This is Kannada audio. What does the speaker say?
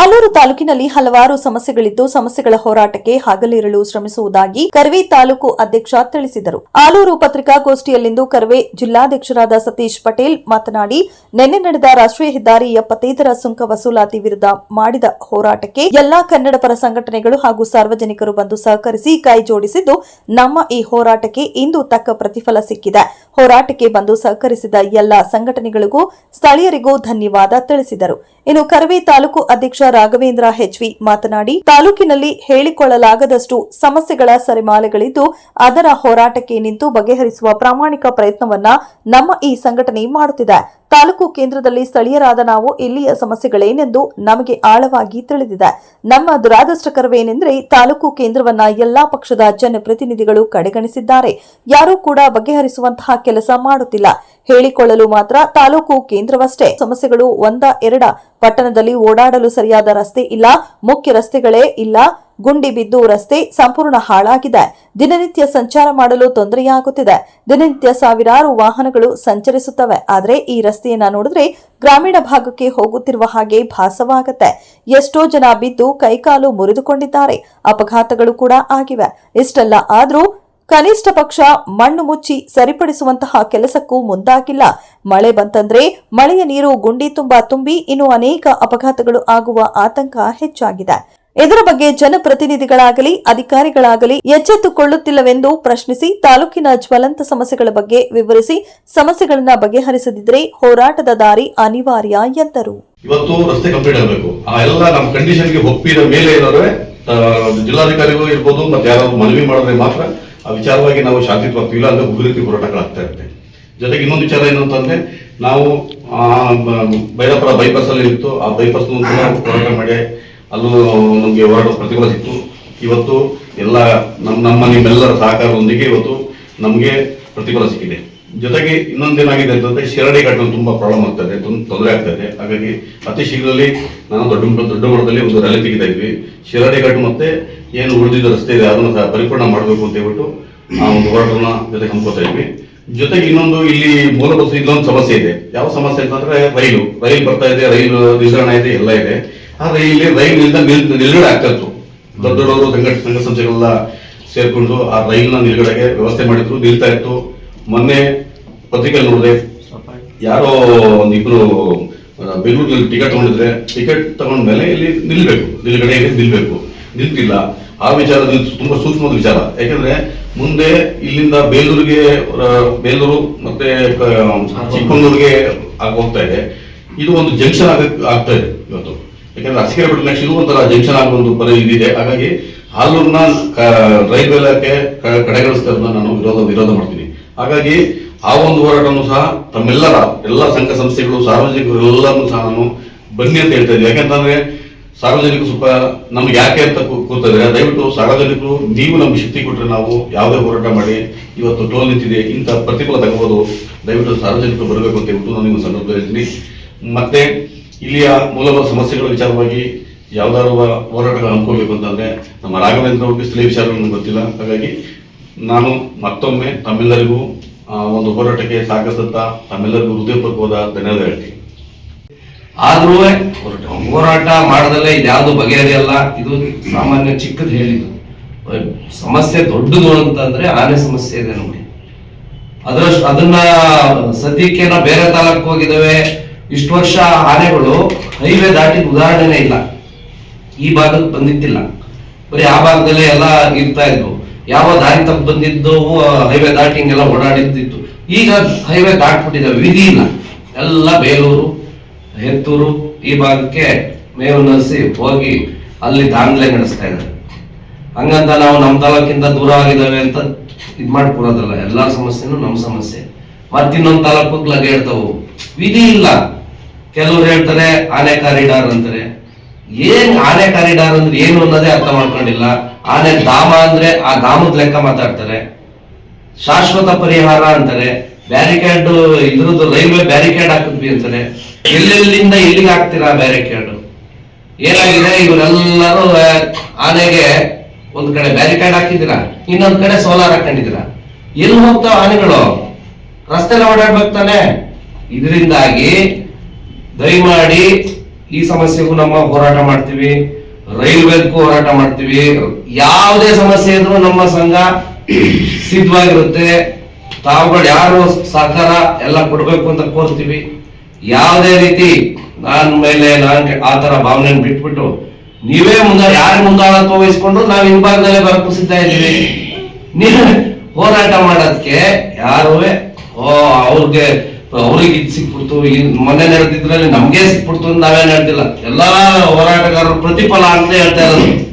ಆಲೂರು ತಾಲೂಕಿನಲ್ಲಿ ಹಲವಾರು ಸಮಸ್ಯೆಗಳಿದ್ದು ಸಮಸ್ಯೆಗಳ ಹೋರಾಟಕ್ಕೆ ಹಗಲಿರಲು ಶ್ರಮಿಸುವುದಾಗಿ ಕರ್ವೆ ತಾಲೂಕು ಅಧ್ಯಕ್ಷ ತಿಳಿಸಿದರು. ಆಲೂರು ಪತ್ರಿಕಾಗೋಷ್ಠಿಯಲ್ಲಿಂದು ಕರ್ವೆ ಜಿಲ್ಲಾಧ್ಯಕ್ಷರಾದ ಸತೀಶ್ ಪಟೇಲ್ ಮಾತನಾಡಿ, ನಿನ್ನೆ ನಡೆದ ರಾಷ್ಟ್ರೀಯ ಹೆದ್ದಾರಿ ಎಪ್ಪತ್ತೈದರ ಸುಂಕ ವಸೂಲಾತಿ ವಿರುದ್ಧ ಮಾಡಿದ ಹೋರಾಟಕ್ಕೆ ಎಲ್ಲಾ ಕನ್ನಡ ಪರ ಸಂಘಟನೆಗಳು ಹಾಗೂ ಸಾರ್ವಜನಿಕರು ಬಂದು ಸಹಕರಿಸಿ ಕೈ ಜೋಡಿಸಿದ್ದು, ನಮ್ಮ ಈ ಹೋರಾಟಕ್ಕೆ ಇಂದು ತಕ್ಕ ಪ್ರತಿಫಲ ಸಿಕ್ಕಿದೆ. ಹೋರಾಟಕ್ಕೆ ಬಂದು ಸಹಕರಿಸಿದ ಎಲ್ಲಾ ಸಂಘಟನೆಗಳಿಗೂ ಸ್ಥಳೀಯರಿಗೂ ಧನ್ಯವಾದ ತಿಳಿಸಿದರು. ಇನ್ನು ಕರ್ವೆ ತಾಲೂಕು ಅಧ್ಯಕ್ಷ ರಾಘವೇಂದ್ರ ಹೆಚ್ವಿ ಮಾತನಾಡಿ, ತಾಲೂಕಿನಲ್ಲಿ ಹೇಳಿಕೊಳ್ಳಲಾಗದಷ್ಟು ಸಮಸ್ಯೆಗಳ ಸರಿಮಾಲೆಗಳಿದ್ದು, ಅದರ ಹೋರಾಟಕ್ಕೆ ನಿಂತು ಬಗೆಹರಿಸುವ ಪ್ರಾಮಾಣಿಕ ಪ್ರಯತ್ನವನ್ನ ನಮ್ಮ ಈ ಸಂಘಟನೆ ಮಾಡುತ್ತಿದೆ. ತಾಲೂಕು ಕೇಂದ್ರದಲ್ಲಿ ಸ್ಥಳೀಯರಾದ ನಾವು ಇಲ್ಲಿಯ ಸಮಸ್ಯೆಗಳೇನೆಂದು ನಮಗೆ ಆಳವಾಗಿ ತಿಳಿದಿದೆ. ನಮ್ಮ ದುರಾದೃಷ್ಟಕರವೇನೆಂದರೆ, ತಾಲೂಕು ಕೇಂದ್ರವನ್ನ ಎಲ್ಲಾ ಪಕ್ಷದ ಜನಪ್ರತಿನಿಧಿಗಳು ಕಡೆಗಣಿಸಿದ್ದಾರೆ. ಯಾರೂ ಕೂಡ ಬಗೆಹರಿಸುವಂತಹ ಕೆಲಸ ಮಾಡುತ್ತಿಲ್ಲ. ಹೇಳಿಕೊಳ್ಳಲು ಮಾತ್ರ ತಾಲೂಕು ಕೇಂದ್ರವಷ್ಟೇ. ಸಮಸ್ಯೆಗಳು ಒಂದ, ಎರಡ ಪಟ್ಟಣದಲ್ಲಿ ಓಡಾಡಲು ಸರಿಯಾದ ರಸ್ತೆ ಇಲ್ಲ, ಮುಖ್ಯ ರಸ್ತೆಗಳೇ ಇಲ್ಲ, ಗುಂಡಿ ಬಿದ್ದು ರಸ್ತೆ ಸಂಪೂರ್ಣ ಹಾಳಾಗಿದೆ. ದಿನನಿತ್ಯ ಸಂಚಾರ ಮಾಡಲು ತೊಂದರೆಯಾಗುತ್ತಿದೆ. ದಿನನಿತ್ಯ ಸಾವಿರಾರು ವಾಹನಗಳು ಸಂಚರಿಸುತ್ತವೆ. ಆದರೆ ಈ ರಸ್ತೆಯನ್ನ ನೋಡಿದ್ರೆ ಗ್ರಾಮೀಣ ಭಾಗಕ್ಕೆ ಹೋಗುತ್ತಿರುವ ಹಾಗೆ ಭಾಸವಾಗುತ್ತೆ. ಎಷ್ಟೋ ಜನ ಬಿದ್ದು ಕೈಕಾಲು ಮುರಿದುಕೊಂಡಿದ್ದಾರೆ. ಅಪಘಾತಗಳು ಕೂಡ ಆಗಿವೆ. ಇಷ್ಟೆಲ್ಲ ಆದ್ರೂ ಕನಿಷ್ಠ ಪಕ್ಷ ಮಣ್ಣು ಮುಚ್ಚಿ ಸರಿಪಡಿಸುವಂತಹ ಕೆಲಸಕ್ಕೂ ಮುಂದಾಗಿಲ್ಲ. ಮಳೆ ಬಂತಂದ್ರೆ ಮಳೆಯ ನೀರು ಗುಂಡಿ ತುಂಬಾ ತುಂಬಿ ಇನ್ನು ಅನೇಕ ಅಪಘಾತಗಳು ಆಗುವ ಆತಂಕ ಹೆಚ್ಚಾಗಿದೆ. ಇದರ ಬಗ್ಗೆ ಜನಪ್ರತಿನಿಧಿಗಳಾಗಲಿ, ಅಧಿಕಾರಿಗಳಾಗಲಿ ಎಚ್ಚೆತ್ತುಕೊಳ್ಳುತ್ತಿಲ್ಲವೆಂದು ಪ್ರಶ್ನಿಸಿ ತಾಲೂಕಿನ ಜ್ವಲಂತ ಸಮಸ್ಯೆಗಳ ಬಗ್ಗೆ ವಿವರಿಸಿ ಸಮಸ್ಯೆಗಳನ್ನ ಬಗೆಹರಿಸದಿದ್ದರೆ ಹೋರಾಟದ ದಾರಿ ಅನಿವಾರ್ಯ ಎಂದರು. ಇವತ್ತು ರಸ್ತೆ ಕಂಪ್ಲೀಟ್ ಆಗಬೇಕು. ಆ ಎಲ್ಲ ನಮ್ಮ ಕಂಡೀಷನ್ಗೆ ಒಪ್ಪಿದ ಮೇಲೆ ಏನಾದ್ರೆ ಜಿಲ್ಲಾಧಿಕಾರಿಗಳು ಜಿಲ್ಲಾಧಿಕಾರಿಗೂ ಇರ್ಬೋದು ಮತ್ತೆ ಯಾರಾದ್ರು ಮನವಿ ಮಾಡಿದ್ರೆ ಮಾತ್ರ ಆ ವಿಚಾರವಾಗಿ ನಾವು ಶಾಂತಿಯುತವಾಗ್ತೀವಿ ಇಲ್ಲ ಅಂದ್ರೆ ಉಗ್ರತಿ ಹೋರಾಟಗಳಾಗ್ತಾ ಇರುತ್ತೆ. ಜೊತೆಗೆ ಇನ್ನೊಂದು ವಿಚಾರ ಏನು ಅಂತಂದ್ರೆ ನಾವು ಬೈರಾಪುರ ಬೈಪಾಸ್ ಅಲ್ಲಿ ಇತ್ತು. ಆ ಬೈಪಾಸ್ ಹೋರಾಟ ಮಾಡಿ, ಅಲ್ಲೂ ನಮಗೆ ಹೋರಾಟ ಪ್ರತಿಫಲ ಸಿಕ್ತು. ಇವತ್ತು ಎಲ್ಲ ನಮ್ಮ ನಮ್ಮ ನಿಮ್ಮೆಲ್ಲರ ಸಹಕಾರದೊಂದಿಗೆ ಇವತ್ತು ನಮಗೆ ಪ್ರತಿಫಲ ಸಿಕ್ಕಿದೆ. ಜೊತೆಗೆ ಇನ್ನೊಂದೇನಾಗಿದೆ ಅಂತಂದ್ರೆ ಶಿರಡಿ ಘಟನೆ ತುಂಬಾ ಪ್ರಾಬ್ಲಮ್ ಆಗ್ತದೆ ತೊಂದರೆ ಆಗ್ತದೆ. ಹಾಗಾಗಿ ಅತಿ ಶೀಘ್ರದಲ್ಲಿ ನಾನು ದೊಡ್ಡ ದೊಡ್ಡ ಮಟ್ಟದಲ್ಲಿ ಒಂದು ರ್ಯಾಲಿ ತೆಗಿತಾ ಇದ್ವಿ. ಶಿರಡಿ ಮತ್ತೆ ಏನು ಉಳಿದಿದ್ದ ರಸ್ತೆ ಇದೆ ಅದನ್ನು ಸಹ ಪರಿಪೂರ್ಣ ಮಾಡಬೇಕು ಅಂತ ಹೇಳ್ಬಿಟ್ಟು ನಾವು ಒಂದು ಹೋರಾಟವನ್ನ ಜೊತೆಗೆ ಹಮ್ಕೋತಾ ಇದ್ವಿ. ಜೊತೆಗೆ ಇನ್ನೊಂದು ಇಲ್ಲಿ ಮೂಲಭೂತ ಇನ್ನೊಂದು ಸಮಸ್ಯೆ ಇದೆ. ಯಾವ ಸಮಸ್ಯೆ ಅಂತಂದ್ರೆ ರೈಲು. ರೈಲು ಬರ್ತಾ ಇದೆ, ರೈಲು ನಿಲ್ದಾಣ ಇದೆ, ಎಲ್ಲ ಇದೆ. ಆದ್ರೆ ಇಲ್ಲಿ ರೈಲು ನಿಲ್ಗಡೆ ಆಗ್ತಾ ಇತ್ತು. ದೊಡ್ಡ ದೊಡ್ಡವರು ಸಂಘ ಸಂಘ ಸಂಸ್ಥೆಗಳೆಲ್ಲ ಸೇರ್ಕೊಂಡು ಆ ರೈಲ್ನ ನಿಲ್ಗಡೆಗೆ ವ್ಯವಸ್ಥೆ ಮಾಡಿದ್ರು, ನಿಲ್ತಾ ಇತ್ತು. ಮೊನ್ನೆ ಪತ್ರಿಕೆ ನೋಡಿದೆ. ಯಾರೋ ಒಂದಿಬ್ರು ಬೆಂಗಳೂರಲ್ಲಿ ಟಿಕೆಟ್ ತಗೊಂಡಿದ್ರೆ ಟಿಕೆಟ್ ತಗೊಂಡ್ಮೇಲೆ ಇಲ್ಲಿ ನಿಲ್ಬೇಕು. ನಿಲ್ಗಡೆಯಲ್ಲಿ ನಿಲ್ಬೇಕು. ನಿಲ್ತಿಲ್ಲ. ಆ ವಿಚಾರ ತುಂಬಾ ಸೂಕ್ಷ್ಮದ ವಿಚಾರ. ಯಾಕಂದ್ರೆ ಮುಂದೆ ಇಲ್ಲಿಂದ ಬೇಲೂರಿಗೆ ಬೇಲೂರು ಮತ್ತೆ ಚಿಕ್ಕಮಂಗ್ಳೂರಿಗೆ ಹೋಗ್ತಾ ಇದೆ. ಇದು ಒಂದು ಜಂಕ್ಷನ್ ಆಗ, ಆಗ್ತಾ ಇದೆ ಇವತ್ತು. ಯಾಕಂದ್ರೆ ಅಸಿಕೆ ಬಿಟ್ಟು ನೆಕ್ಸ್ಟ್ ಇದು ಒಂಥರ ಜಂಕ್ಷನ್ ಆಗೋ ಒಂದು ಪರಿ ಇದಿದೆ. ಹಾಗಾಗಿ ಹಾಲೂರ್ನ ರೈಲ್ವೆ ಇಲಾಖೆ ಕಡೆಗಣಿಸ್ತಾ ನಾನು ವಿರೋಧ ವಿರೋಧ ಮಾಡ್ತೀನಿ. ಹಾಗಾಗಿ ಆ ಒಂದು ಹೋರಾಟವನ್ನು ಸಹ ತಮ್ಮೆಲ್ಲರ, ಎಲ್ಲ ಸಂಘ ಸಂಸ್ಥೆಗಳು ಸಾರ್ವಜನಿಕರು ಎಲ್ಲರನ್ನು ಸಹ ನಾನು ಬನ್ನಿ ಅಂತ ಹೇಳ್ತಾ ಇದ್ದೀನಿ. ಯಾಕಂತಂದ್ರೆ ಸಾರ್ವಜನಿಕರು ಸ್ವಲ್ಪ ನಮ್ಗೆ ಯಾಕೆ ಅಂತ ಕೂತಿದ್ರೆ ದಯವಿಟ್ಟು ಸಾರ್ವಜನಿಕರು, ನೀವು ನಮ್ಗೆ ಶಕ್ತಿ ಕೊಟ್ಟರೆ ನಾವು ಯಾವುದೇ ಹೋರಾಟ ಮಾಡಿ, ಇವತ್ತು ಟೋಲ್ ನಿಂತಿದೆ, ಇಂಥ ಪ್ರತಿಫಲ ತಗೋಬಹುದು ದಯವಿಟ್ಟು ಸಾರ್ವಜನಿಕರು ಬರಬೇಕು ಅಂತ ಹೇಳ್ಬಿಟ್ಟು ನಾನು ನಿಮ್ಮ ಸಂದರ್ಭದಲ್ಲಿ ಹೇಳ್ತೀನಿ. ಮತ್ತೆ ಇಲ್ಲಿಯ ಮೂಲಭೂತ ಸಮಸ್ಯೆಗಳ ವಿಚಾರವಾಗಿ ಯಾವ್ದಾದ್ರು ಹೋರಾಟಗಳು ಹಮ್ಮಿಕೊಳ್ಬೇಕು ಅಂತಂದ್ರೆ ನಮ್ಮ ರಾಘವೇಂದ್ರ ಅವ್ರಿಗೆ ಸ್ಥಳೀಯ ವಿಚಾರಗಳು ಗೊತ್ತಿಲ್ಲ. ಹಾಗಾಗಿ ನಾನು ಮತ್ತೊಮ್ಮೆ ತಮ್ಮೆಲ್ಲರಿಗೂ ಒಂದು ಹೋರಾಟಕ್ಕೆ ಸಾಗಿಸುತ್ತ ತಮ್ಮೆಲ್ಲರಿಗೂ ಹೃದಯಪೂರ್ವಕವಾದ ಧನ್ಯವಾದ ಹೇಳ್ತೀನಿ. ಆದ್ರೂ ಹೋರಾಟ ಮಾಡದಲ್ಲೇ ಇದ್ಯಾವುದು ಬಗೆಹರಿಯಲ್ಲ, ಇದು ಸಾಮಾನ್ಯ ಚಿಕ್ಕದು ಹೇಳಿದ್ದು. ಸಮಸ್ಯೆ ದೊಡ್ಡದು ಅಂತಂದ್ರೆ ಆನೆ ಸಮಸ್ಯೆ ಇದೆ ನೋಡಿ. ಅದರಷ್ಟು ಅದನ್ನ ಸದ್ಯಕ್ಕೆ ನಾವು ಬೇರೆ ತಾಲೂಕು ಹೋಗಿದ್ದೇವೆ. ಇಷ್ಟು ವರ್ಷ ಆನೆಗಳು ಹೈವೇ ದಾಟಿದ ಉದಾಹರಣೆನೇ ಇಲ್ಲ. ಈ ಭಾಗಕ್ಕೆ ಬಂದಿತ್ತಿಲ್ಲ. ಬರೀ ಆ ಭಾಗದಲ್ಲೇ ಎಲ್ಲ ಇರ್ತಾ ಇದ್ವು. ಯಾವ ದಾರಿ ತಪ್ಪು ಬಂದಿದ್ದು, ಹೈವೇ ದಾಟಿ ಹಿಂಗೆಲ್ಲ ಓಡಾಡಿದ್ದಿತ್ತು ಈಗ ಹೈವೇ ದಾಟ್ಬಿಟ್ಟಿದ್ದಾವೆ ವಿಧಿ ಇಲ್ಲ. ಎಲ್ಲ ಬೇಲೂರು, ಹೆತ್ತೂರು ಈ ಭಾಗಕ್ಕೆ ಮೇವು ನರಿಸಿ ಹೋಗಿ ಅಲ್ಲಿ ದಾಂಧಲೆ ನಡೆಸ್ತಾ ಇದ್ದಾರೆ. ಹಂಗಂತ ನಾವು ನಮ್ಮ ತಾಲೂಕಿಂದ ದೂರ ಆಗಿದ್ದಾವೆ ಅಂತ ಇದು ಮಾಡ್ಕೊಡೋದಲ್ಲ ಎಲ್ಲಾ ಸಮಸ್ಯೆನೂ ನಮ್ಮ ಸಮಸ್ಯೆ. ಮತ್ತಿನ್ನೊಂದು ತಾಲೂಕು ಲಗ್ಗೆ ಹೇಳ್ತಾವು ವಿಧಿ ಇಲ್ಲ. ಕೆಲವ್ರು ಹೇಳ್ತಾರೆ ಆನೆ ಕಾರಿಡಾರ್ ಅಂತಾರೆ. ಏನ್ ಆನೆ ಕಾರಿಡಾರ್ ಅಂದ್ರೆ ಏನು ಅನ್ನೋದೇ ಅರ್ಥ ಮಾಡ್ಕೊಂಡಿಲ್ಲ. ಆನೆ ಧಾಮ ಅಂದ್ರೆ ಆ ಧಾಮದ ಲೆಕ್ಕ ಮಾತಾಡ್ತಾರೆ. ಶಾಶ್ವತ ಪರಿಹಾರ ಅಂತಾರೆ. ಬ್ಯಾರಿಕೇಡ್ ಇದ್ರದ್ದು ರೈಲ್ವೆ ಬ್ಯಾರಿಕೇಡ್ ಹಾಕಿದ್ವಿ ಅಂತಾರೆ. ಎಲ್ಲೆಲ್ಲಿಂದ ಎಲ್ಲಿಗೆ ಹಾಕ್ತೀರಾ ಬ್ಯಾರಿಕೇಡ್ ಏನಾಗಿದೆ? ಇವರೆಲ್ಲರೂ ಆನೆಗೆ ಒಂದ್ ಕಡೆ ಬ್ಯಾರಿಕೇಡ್ ಹಾಕಿದ್ದೀರಾ? ಇನ್ನೊಂದ್ ಕಡೆ ಸೋಲಾರ್ ಹಾಕೊಂಡಿದ್ದೀರಾ? ಎಲ್ಲಿ ಹೋಗ್ತಾವ ಆನೆಗಳು? ರಸ್ತೆಲ್ಲ ಓಡಾಡ್ಬೇಕು ತಾನೆ? ಇದರಿಂದಾಗಿ, ದಯಮಾಡಿ ಈ ಸಮಸ್ಯೆಗೂ ನಮ್ಮ ಹೋರಾಟ ಮಾಡ್ತೀವಿ. ರೈಲ್ವೆಗೂ ಹೋರಾಟ ಮಾಡ್ತೀವಿ. ಯಾವುದೇ ಸಮಸ್ಯೆ ಇದ್ರೂ ನಮ್ಮ ಸಂಘ ಸಿದ್ಧವಾಗಿರುತ್ತೆ. ತಾವುಗಳು ಯಾರು ಸಹಕಾರ ಎಲ್ಲ ಕೊಡಬೇಕು ಅಂತ ಕೋರ್ತೀವಿ ಯಾವುದೇ ರೀತಿ ನಾನು ಮೇಲೆ ನಾನ್ ಆ ತರ ಭಾವನೆ ಬಿಟ್ಬಿಟ್ಟು ನೀವೇ ಮುಂದೆ ಯಾರು ಮುಂದಾಳತ್ವ ವಹಿಸ್ಕೊಂಡು ನಾವು ಹಿಂಭಾಗದಲ್ಲೇ ಬರಕ್ಕೂ ಸಿದ್ಧ ಇದ್ದೀವಿ. ನೀವು ಹೋರಾಟ ಮಾಡೋದಕ್ಕೆ ಯಾರು ಓ ಅವ್ರಿಗೆ ಅವ್ರಿಗೆ ಇದು ಸಿಕ್ಬಿಡ್ತು ಈ ಮೊನ್ನೆ ನಡೆದಿದ್ರಲ್ಲಿ ನಮ್ಗೆ ಸಿಕ್ಬಿಡ್ತು ಅಂತ ನಾವೇನ್ ಹೇಳ್ತಿಲ್ಲ. ಎಲ್ಲಾ ಹೋರಾಟಗಾರರು ಪ್ರತಿಫಲ ಅಂತ ಹೇಳ್ತಾ ಇರೋದು.